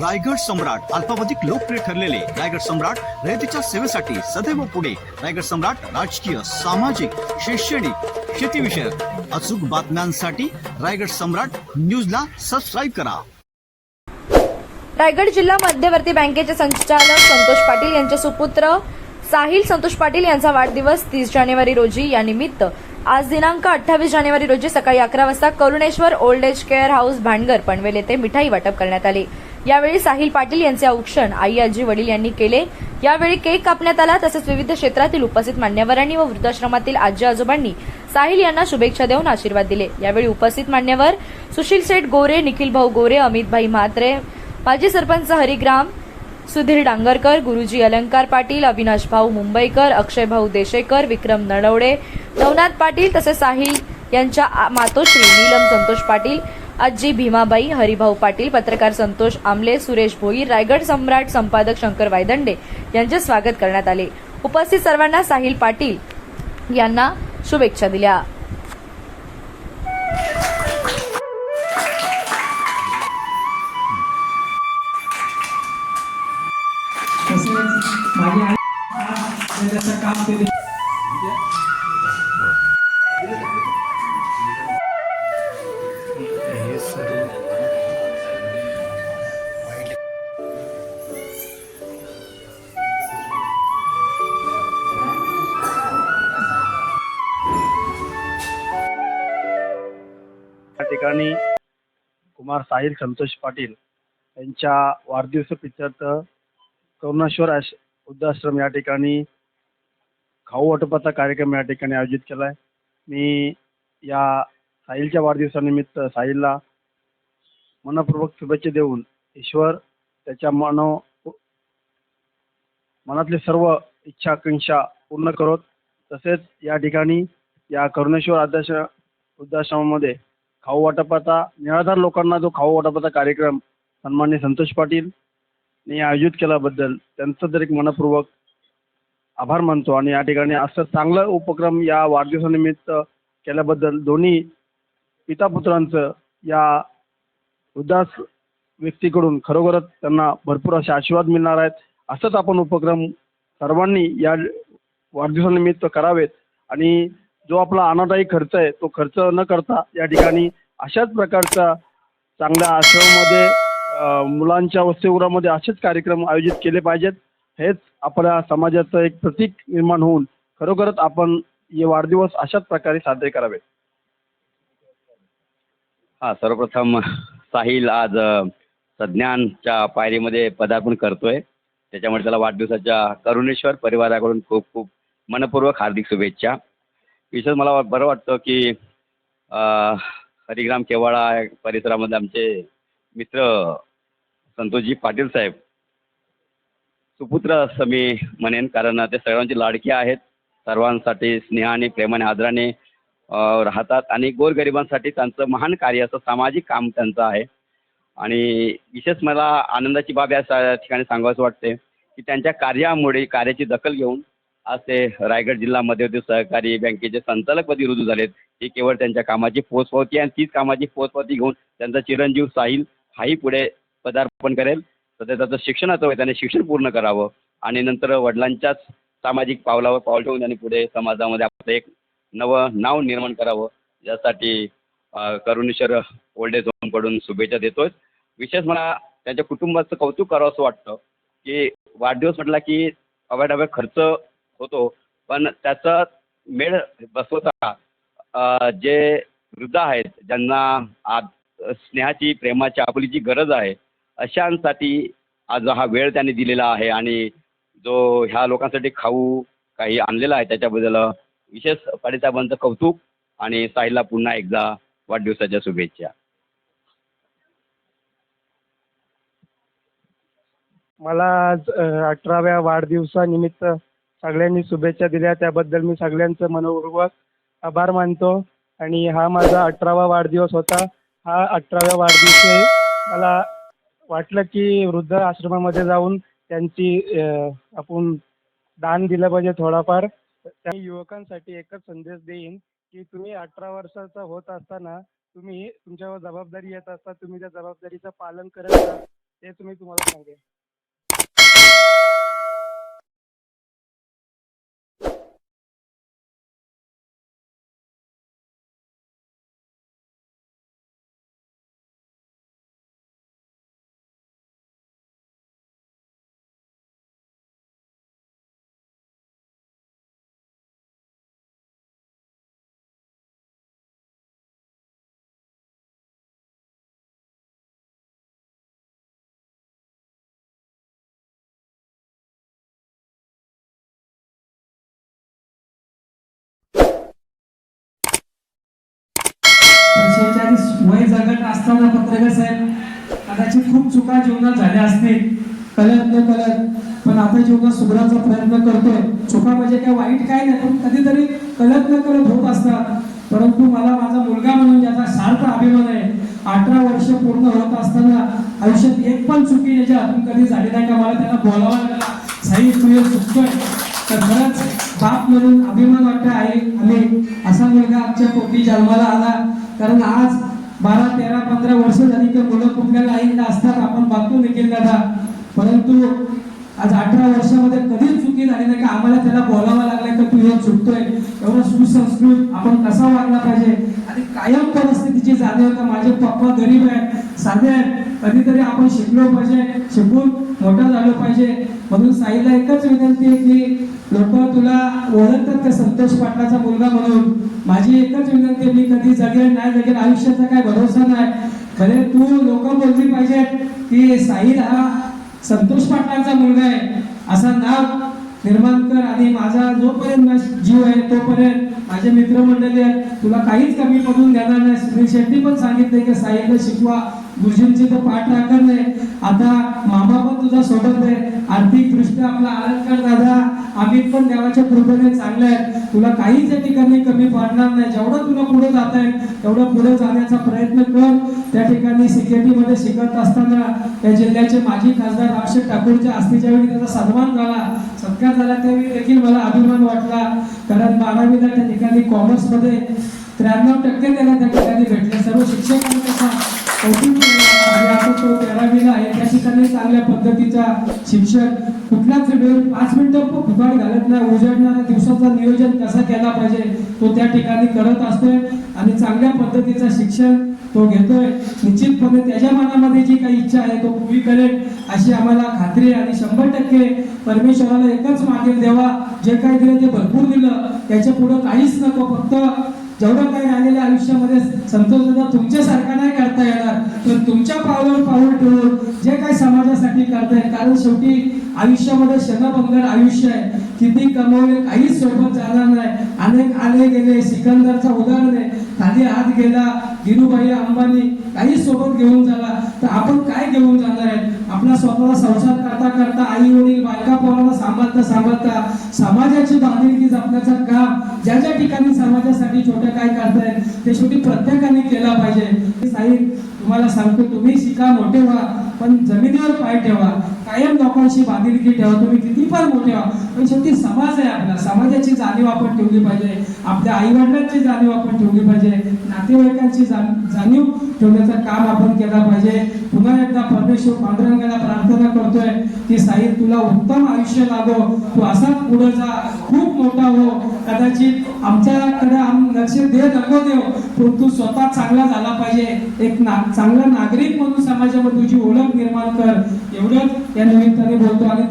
रायगड सम्राट अल्पावधिक लोकप्रिय ठरलेले रायगड सम्राट रयतेच्या सेवेसाठी सदैव पुढे. रायगड सम्राट राजकीय सामाजिक शैक्षणिक शेतीविषयक अचूक बातम्यांसाठी रायगड सम्राट न्यूजला सबस्क्राईब करा. रायगड जिल्हा मध्यवर्ती बँकेचे संचालक संतोष पाटील यांचे सुपुत्र साहिल संतोष पाटील यांचा वाढदिवस तीस जानेवारी रोजी या निमित्त. आज दिनांक अठ्ठावीस जानेवारी रोजी सकाळी अकरा वाजता Karuneshwar old age care house भांडगर Panvel येथे मिठाई वाटप करण्यात आले. यावेळी साहिल पाटील यांचे औक्षण आई आजी वडील यांनी केले. यावेळी केक कापण्यात आला तसेच विविध क्षेत्रातील उपस्थित मान्यवरांनी व वृद्धाश्रमातील आजी आजोबांनी साहिल यांना शुभेच्छा देऊन आशीर्वाद दिले. यावेळी उपस्थित मान्यवर सुशील सेठ गोरे निखिल भाऊ गोरे अमितभाई म्हात्रे माजी सरपंच हरिग्राम सुधीर डांगरकर गुरुजी अलंकार पाटील अविनाश भाऊ मुंबईकर अक्षय भाऊ देशेकर विक्रम नळवडे नवनाथ पाटील तसेच साहिल यांच्या मातोश्री नीलम संतोष पाटील आजी भीमाबाई हरिभाऊ पाटील पत्रकार संतोष आमले सुरेश भोईर रायगड सम्राट संपादक शंकर वायदंडे यांचे स्वागत करण्यात आले. उपस्थित सर्वांना साहिल पाटील यांना शुभेच्छा दिल्या. काम कुमार साहिल संतोष पाटील यांच्या वाढदिवस प्रित्यर्थ करुणेश्वर आश वृद्धाश्रम या ठिकाणी खाऊ वाटपाचा कार्यक्रम या ठिकाणी आयोजित केला आहे मी या साहिलच्या वाढदिवसानिमित्त साहिलला मनपूर्वक शुभेच्छा देऊन ईश्वर त्याच्या मनो मनातले सर्व इच्छा आकांक्षा पूर्ण करत तसेच या ठिकाणी या करुणेश्वर आदर्श वृद्धाश्रमामध्ये खाऊ वाटपाचा निराधार लोकांना जो खाऊ वाटपाचा कार्यक्रम सन्माननीय संतोष पाटील यांनी आयोजित केल्याबद्दल त्यांचं तर एक मनपूर्वक आभार मानतो. आणि या ठिकाणी असं चांगलं उपक्रम या वाढदिवसानिमित्त केल्याबद्दल दोन्ही पिता पुत्रांचं या वृद्धास व्यक्तीकडून खरोखरच त्यांना भरपूर असे आशीर्वाद मिळणार आहेत. असंच आपण उपक्रम सर्वांनी या वाढदिवसानिमित्त करावेत. आणि जो आपला अनादायी खर्च आहे तो खर्च न करता या ठिकाणी अशाच प्रकारचा चांगल्या आश्रमामध्ये मुलांच्या वसतिगृहामध्ये असेच कार्यक्रम आयोजित केले पाहिजेत. हेच आपल्या समाजाचं एक प्रतीक निर्माण होऊन खरोखरच आपण हे वाढदिवस अशाच प्रकारे साजरे करावे हा सर्वप्रथम साहिल आज सज्ञानच्या पायरीमध्ये पदार्पण करतोय. त्याच्यामुळे त्याला वाढदिवसाच्या करुणेश्वर परिवाराकडून खूप खूप मनपूर्वक हार्दिक शुभेच्छा. विशेष मला बरं वाटतं की हरिग्राम केवाळा परिसरामध्ये आमचे मित्र संतोषजी पाटील साहेब सुपुत्र असं मी म्हणेन कारण ते सर्वांचे लाडके आहेत. सर्वांसाठी स्नेहाने प्रेमाने आदराने राहतात आणि गोरगरिबांसाठी त्यांचं महान कार्य असं सामाजिक काम त्यांचं आहे. आणि विशेष मला आनंदाची बाब या ठिकाणी सांगावंसं वाटते की त्यांच्या कार्यामुळे कार्याची दखल घेऊन आज ते रायगड जिल्हा मध्यवर्ती सहकारी बँकेचे संचालकपदी रुजू झालेत. ही केवळ त्यांच्या कामाची पोचपावती आणि तीच कामाची पोचपावती घेऊन त्यांचा चिरंजीव साहिल हाही पुढे पदार्पण करेल. तर त्याचं शिक्षणाचं आहे त्याने शिक्षण पूर्ण करावं. आणि नंतर वडिलांच्याच सामाजिक पावलावर पाऊल ठेवून त्यांनी पुढे समाजामध्ये आपलं एक नवं नाव निर्माण करावं. यासाठी करुणेश्वर ओल्ड एज होमकडून शुभेच्छा देतोय. विशेष मला त्यांच्या कुटुंबाचं कौतुक करावं असं वाटतं की वाढदिवस म्हटला की अवैध खर्च होतो. पण त्याचा मेळ बसवता जे वृद्ध आहेत ज्यांना आज स्नेहाची प्रेमाची आपुलीची गरज आहे अशांसाठी आज हा वेळ त्यांनी दिलेला आहे आणि जो ह्या लोकांसाठी खाऊ काही आणलेला आहे त्याच्याबद्दल विशेष पाटील कौतुक आणि साहिलला पुन्हा एकदा वाढदिवसाच्या शुभेच्छा. मला आज अठराव्या वाढदिवसानिमित्त सगळ्यांनी शुभेच्छा दिल्या. त्याबद्दल मी सगळ्यांचं मनपूर्वक आभार मानतो. आणि हा माझा अठरावा वाढदिवस होता. हा अठराव्या वाढदिवशी मला वाटलं की वृद्ध आश्रमामध्ये जाऊन त्यांची आपण दान दिलं पाहिजे थोडाफार. त्या युवकांसाठी एकच संदेश देईन की तुम्ही अठरा वर्षाचा होत असताना तुम्ही तुमच्यावर जबाबदारी येत असता तुम्ही त्या जबाबदारीचं पालन करत ते तुम्ही तुम्हाला सांगेल असताना पत्रकार साहेब कदाचित खूप चुका जीवनात झाल्या असतील. कळत न कळत. पण आता जीवनात सुधारायचा प्रयत्न करतोय. चुका म्हणजे काय वाईट काय नाही पण कधीतरी कळत न कळत होत असतात. परंतु मला माझा मुलगा म्हणून ज्याचा सार्थ अभिमान आहे अठरा वर्ष पूर्ण होत असताना आयुष्यात एक पण चुकी याच्या हातून कधी झाली नाही का मला त्याला बोलावा लागला. साई तू हे चुकतोय. तर खरंच बाप म्हणून अभिमान वाटत आहे आम्ही असा मुलगा आमच्या पोटी जन्माला आला. कारण आज बारा तेरा पंधरा वर्ष झाली तर मुलं कुठल्या लाईनला असतात. आपण बघतो निखिल दादा. परंतु आज अठरा वर्षामध्ये कधीच चुकी झाली नाही का? आम्हाला त्याला बोलावं लागलं का तू हे चुकतोय एवढं सुसंस्कृत आपण कसा वागला पाहिजे? आणि कायम परिस्थितीची जाणीव होता माझे पप्पा गरीब आहेत साधे आहेत. कधीतरी आपण शिकलो पाहिजे शिकून मोठा झालो पाहिजे. म्हणून साईला एकच विनंती आहे की लोक तुला ओळखतात का संतोष पाटलाचा मुलगा म्हणून? माझी एकच विनंती मी कधी जगेल नाही जगेल आयुष्याचा काय भरोसा नाही. खरे तू लोक बोलली पाहिजेत की साहिल हा संतोष पाटलांचा मुलगा आहे. असा नाव निर्माण कर आणि माझा जोपर्यंत जीव आहे तोपर्यंत माझे मित्रमंडळी आहेत. तुला काहीच कमी पडून देणार नाही. सुनील शेट्टी पण सांगितले की साहिलला शिकवा. गुरुजींची तर पाठ राखत नाही आता मामा पण तुझा सोबत आहे आर्थिक दृष्ट्या आपला अलंकार दादा। आम्ही पण देवाच्या कृपेने चांगले आहेत। तुला काहीच या ठिकाणी कमी पडणार नाही जेवढं तुला पुढे जात आहे तेवढं पुढे जाण्याचा प्रयत्न कर। त्या ठिकाणी सिक्युरिटी मध्ये शिकत असताना त्या जिल्ह्याचे माजी खासदार रामशेठ ठाकूरच्या असतीच्या वेळी त्याचा सन्मान झाला। सत्कार झाला त्यावेळी देखील मला अभिमान वाटला। कारण बारावीला त्या ठिकाणी कॉमर्समध्ये त्र्याण्णव टक्के त्याला त्या ठिकाणी भेटले। सर्व शिक्षकांनी त्याचा कौतुक तेरावीला आहे त्या ठिकाणी चांगल्या पद्धतीचा शिक्षण कुठलाच वेळ पाच मिनिटं पण फुकाट घालत नाही उजळणाऱ्या दिवसाचं नियोजन कसा केला पाहिजे तो त्या ठिकाणी करत असतोय आणि चांगल्या पद्धतीचं शिक्षण तो घेतोय निश्चितपणे त्याच्या मनामध्ये जी काही इच्छा आहे तो पूर्वी करेल अशी आम्हाला खात्री आणि शंभर टक्के परमेश्वराला एकच मागेल देवा जे काही दिलं ते भरपूर दिलं त्याच्या पुढं काहीच नको फक्त जेवढं काही राहिलेलं आयुष्यामध्ये संतोष दादा तुमच्यासारखा नाही करता येणार. तर तुमच्या पावलावर पाऊल ठेवून जे काही समाजासाठी करताय कारण शेवटी आयुष्यामध्ये शनभंगर आयुष्य आहे. किती कमवले काहीच सोबत जाणार नाही. अनेक आले गेले सिकंदरचा उदाहरण आहे. खाली हात गेला गिरुबाई अंबानी काहीच सोबत घेऊन झाला. तर आपण काय घेऊन जाणार आहे आपला स्वतःचा संसार करता करता आई वडील बायका पोराला सांभाळता सांभाळता समाजाची बांधिलकी जपण्याचं काम ज्या ज्या ठिकाणी समाजासाठी छोटं काय करतायत ते शेवटी प्रत्येकाने केलं पाहिजे. साहेब तुम्हाला सांगतो तुम्ही शिका मोठे व्हा. पण जमिनीवर पाय ठेवा. कायम लोकांशी बांधिलकी ठेवा. तुम्ही किती पण मोठे व्हा पण शेवटी समाज आहे आपला. समाजाची जाणीव आपण ठेवली पाहिजे. आपल्या आई वडिलांची जाणीव आपण ठेवली पाहिजे. नातेवाईकांची जाणीव ठेवण्याचं काम आपण केलं पाहिजे. पुन्हा एकदा परमेश्वर पांडुरंगाला प्रार्थना करतोय की साहिब तुला उत्तम आयुष्य लागो. तू असाच पुढे जा. खूप मोठा हो. कदाचित आमच्याकडे आम लक्ष दे नको देव पण तू स्वतः चांगला झाला पाहिजे. एक ना चांगला नागरिक म्हणून समाजामध्ये तुझी ओळख निर्माण कर. एवढंच या निमित्ताने बोलतो आणि